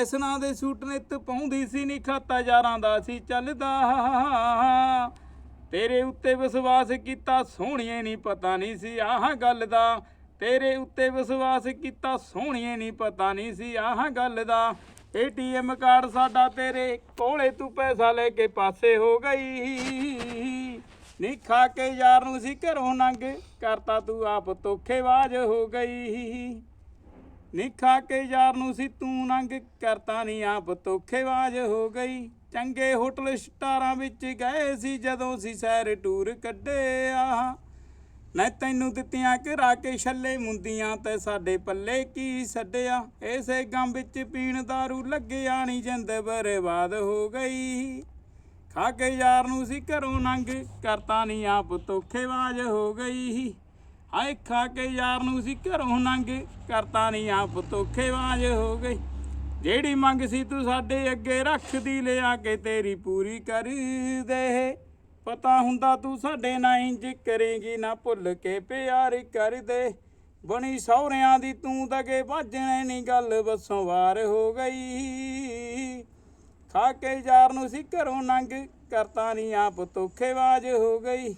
ਇਸਨਾਂ ਦੇ ਸੂਟ ਨਿੱਤ ਪਾਉਂਦੀ ਸੀ ਨੀ, ਖਾਤਾ ਯਾਰਾਂ ਦਾ ਸੀ ਚੱਲਦਾ। ਤੇਰੇ ਉੱਤੇ ਵਿਸ਼ਵਾਸ ਕੀਤਾ ਸੋਹਣੀਏ ਨਹੀਂ ਪਤਾ ਨਹੀਂ ਸੀ ਆਹ ਗੱਲ ਦਾ। ਤੇਰੇ ਉੱਤੇ ਵਿਸ਼ਵਾਸ ਕੀਤਾ ਸੋਹਣੀਏ ਨਹੀਂ ਪਤਾ ਨਹੀਂ ਸੀ ਆਹ ਗੱਲ ਦਾ। ਏਟੀਐਮ ਕਾਰਡ ਸਾਡਾ ਤੇਰੇ ਕੋਲੇ, ਤੂੰ ਪੈਸਾ ਲੈ ਕੇ ਪਾਸੇ ਹੋ ਗਈ। ਨੀ ਖਾ ਕੇ ਯਾਰ ਨੂੰ ਸੀ ਘਰੋਂ ਨੰਗ, ਕਰਤਾ ਤੂੰ ਆਪ ਧੋਖੇਬਾਜ਼ ਹੋ ਗਈ। ਨਿਖਾ ਕੇ ਯਾਰ ਨੂੰ ਸੀ ਤੂੰ ਨੰਗ ਕਰਤਾ ਨਹੀਂ ਆਪ ਧੋਖੇਬਾਜ਼ ਹੋ ਗਈ। ਚੰਗੇ ਹੋਟਲ ਸਟਾਰਾਂ ਵਿੱਚ ਗਏ ਸੀ ਜਦੋਂ ਸੀ ਸੈਰ ਟੂਰ ਕੱਢਿਆ ਨਾ ਤੈਨੂੰ ਦਿੱਤੀਆਂ ਘਰਾ ਕੇ ਛੱਲੇ ਮੁੰਦੀਆਂ ਤੇ ਸਾਡੇ ਪੱਲੇ ਕੀ ਛੱਡਿਆ। ਐਸੇ ਗਮ ਵਿੱਚ ਪੀਣ ਦਾਰੂ ਲੱਗਿਆ ਨਹੀਂ ਜਿੰਦ ਬਰਬਾਦ ਹੋ ਗਈ। ਖਾ ਕੇ ਯਾਰ ਨੂੰ ਸੀ ਘਰੋਂ ਨੰਗ ਕਰਤਾ ਨਹੀਂ ਆਪ ਧੋਖੇਬਾਜ਼ ਹੋ ਗਈ। ਹਾਏ ਖਾ ਕੇ ਯਾਰ ਨੂੰ ਸੀ ਘਰੋਂ ਨੰਗ ਕਰਤਾ ਨਹੀਂ ਆਪ ਧੋਖੇਬਾਜ਼ ਹੋ ਗਈ ਜਿਹੜੀ ਮੰਗ ਸੀ ਤੂੰ ਸਾਡੇ ਅੱਗੇ ਰੱਖਦੀ, ਲਿਆ ਕੇ ਤੇਰੀ ਪੂਰੀ ਕਰ ਦੇ। ਪਤਾ ਹੁੰਦਾ ਤੂੰ ਸਾਡੇ ਨਾਲ ਇੰਜ ਕਰੇਗੀ, ਨਾ ਭੁੱਲ ਕੇ ਪਿਆਰ ਕਰ ਦੇ। ਬਣੀ ਸਹੁਰਿਆਂ ਦੀ ਤੂੰ ਦਗੇ ਭੱਜਣੇ ਨਹੀਂ ਗੱਲ ਬੱਸੋਂ ਵਾਰ ਹੋ ਗਈ। ਖਾ ਕੇ ਯਾਰ ਨੂੰ ਸੀ ਘਰੋਂ ਨੰਗ ਕਰਤਾ ਨਹੀਂ ਆਪ ਧੋਖੇਬਾਜ਼ ਹੋ ਗਈ।